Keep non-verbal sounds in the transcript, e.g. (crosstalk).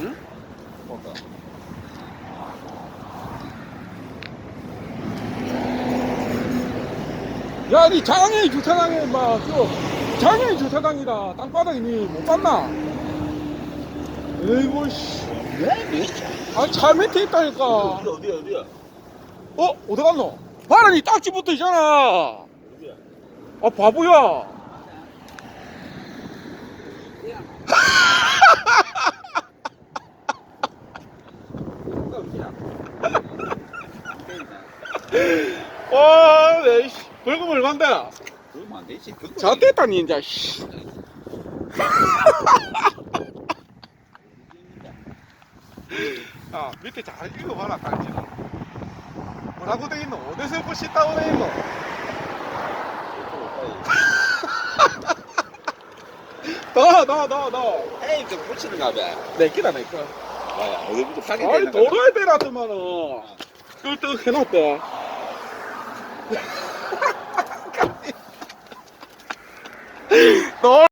스 뭐가? 야, 니 장애인 주차장에 막 장애인 주차장이라 땅바닥이 니못 봤나? 에이고 씨. 왜 미쳐? 아차 밑에 있다니까. 어디야 어디야 어디야? 어 어디 갔노? 바람이 딱지 붙어 있잖아. 어디야? 아 바보야. 야. 와, 내, 씨. 벌금 얼만데? 그러면 안 되지. 그거 자, 됐다 니, 이제, 씨. (laughs) 야, 밑에 잘 읽어봐라, 딱지는. 뭐라고 돼 있노? 어디서 씻다고 돼 있노? 나, 나, 나, 나. 에이 그 붙이는가 봐. 내 끼다, 내 거. 뭐야 어디부터 파게 아이, 되는 거야? 도로에 대라더만은. 끌떡 해놨대. 너